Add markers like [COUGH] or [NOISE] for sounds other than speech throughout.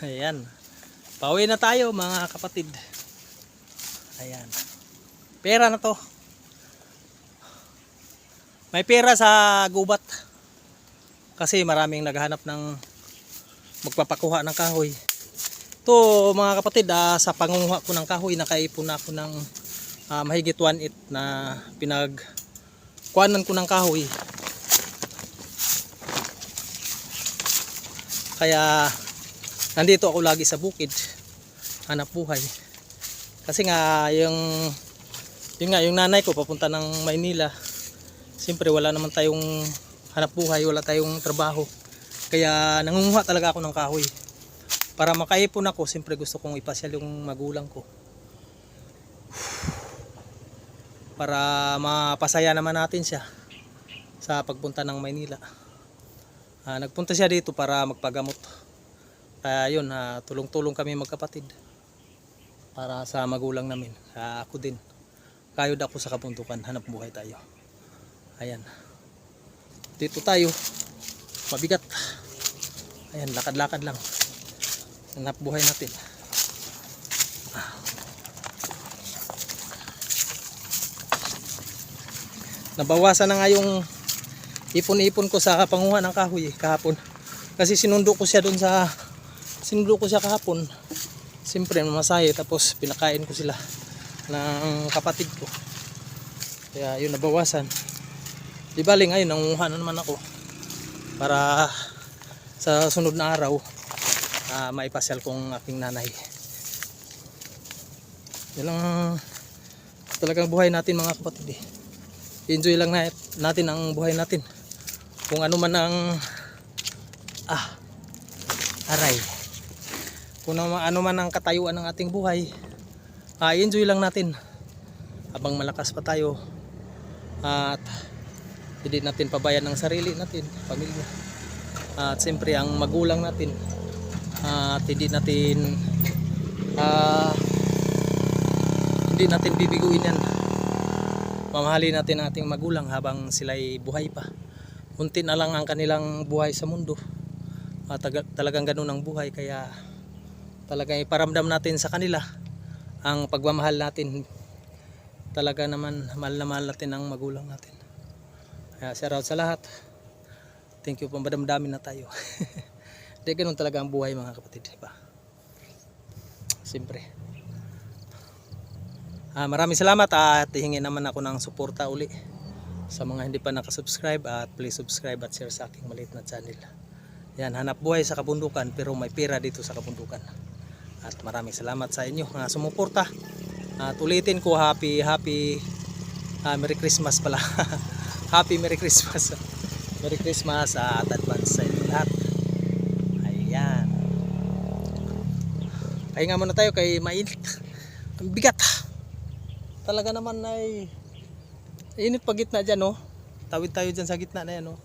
Ayan. Pauwi na tayo mga kapatid. Ayan. Pera na to. May pera sa gubat. Kasi maraming naghahanap ng magpapakuha ng kahoy. To mga kapatid, ah, sa pangunguha ko ng kahoy, nakaipon na ako ng ah, mahigit 1.8 na pinag kuhanan ko ng kahoy. Kaya nandito ako lagi sa bukid hanap buhay. Kasi nga yung yun nga yung nanay ko papunta ng Maynila siyempre wala naman tayong hanap buhay wala tayong trabaho. Kaya nangunguha talaga ako ng kahoy. Para makaipon ako siyempre gusto kong ipasyal yung magulang ko. Para mapasaya naman natin siya sa pagpunta ng Maynila. Ah, nagpunta siya dito para magpagamot kaya yun, ah, tulong-tulong kami magkapatid para sa magulang namin. Ah, ako din. Kayod ako sa kabundukan, hanap buhay tayo. Ayan. Dito tayo. Mabigat. Ayan, lakad-lakad lang. Hanap buhay natin. Ah. Nabawasan na nga yung ipon-ipon ko sa panguha ng kahoy eh, kahapon. Kasi sinundo ko siya doon sa sinundo ko siya kahapon. Siyempre mamasahe tapos pinakain ko sila ng kapatid ko. Kaya yun nabawasan. Di bali ngayon nangunguha na naman ako para sa sunod na araw uh, maipasyal kong aking nanay. Yun lang talagang buhay natin mga kapatid eh. enjoy lang na, natin ang buhay natin. Kung ano man ang ah aray kung ano, ano man ang katayuan ng ating buhay ah, enjoy lang natin. Habang malakas pa tayo at hindi natin pabayan ng sarili natin pamilya. At siyempre ang magulang natin. At hindi natin ah, hindi natin bibiguin yan. Mamahalin natin ating magulang habang sila'y buhay pa. Unti na lang ang kanilang buhay sa mundo. Taga- talagang ganun ang buhay kaya talagang iparamdam natin sa kanila ang pagmamahal natin. Talaga naman mahal na mahal natin ang magulang natin. Kaya shout out sa lahat. Thank you po madamdamin na tayo. [LAUGHS] Hindi ganun talaga ang buhay mga kapatid diba? siyempre. Ah, maraming salamat at hihingi naman ako ng suporta uli sa mga hindi pa nakasubscribe at please subscribe at share sa aking maliit na channel. Yan hanap buhay sa kabundukan pero may pera dito sa kabundukan at maraming salamat sa inyo mga sumuporta. At ulitin ko happy happy ah, Merry Christmas pala. [LAUGHS] happy Merry Christmas. [LAUGHS] Merry Christmas at advance sa inyo lahat. Ayan. Pahinga muna tayo kay mainit. Ang bigat. Talaga naman ay init pa gitna dyan no. Tawid tayo dyan sa gitna na yan no.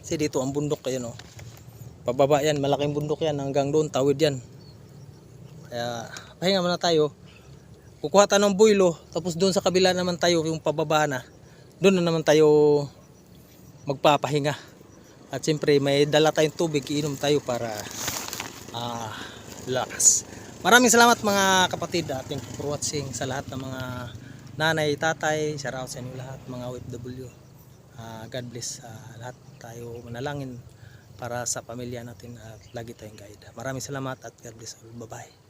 Kasi dito ang bundok kayo no. Pababa yan, malaking bundok yan hanggang doon tawid yan. Kaya pahinga muna tayo. Kukuha tayo ng builo, tapos doon sa kabila naman tayo yung pababa na. Doon na naman tayo magpapahinga. At siyempre may dala tayong tubig, iinom tayo para ah, lakas. Maraming salamat mga kapatid at thank you for watching sa lahat ng mga nanay, tatay, shout out sa inyo lahat mga OFW. Ah, God bless ah, lahat tayo manalangin para sa pamilya natin at lagi tayong guide. Maraming salamat at God bless. Bye-bye.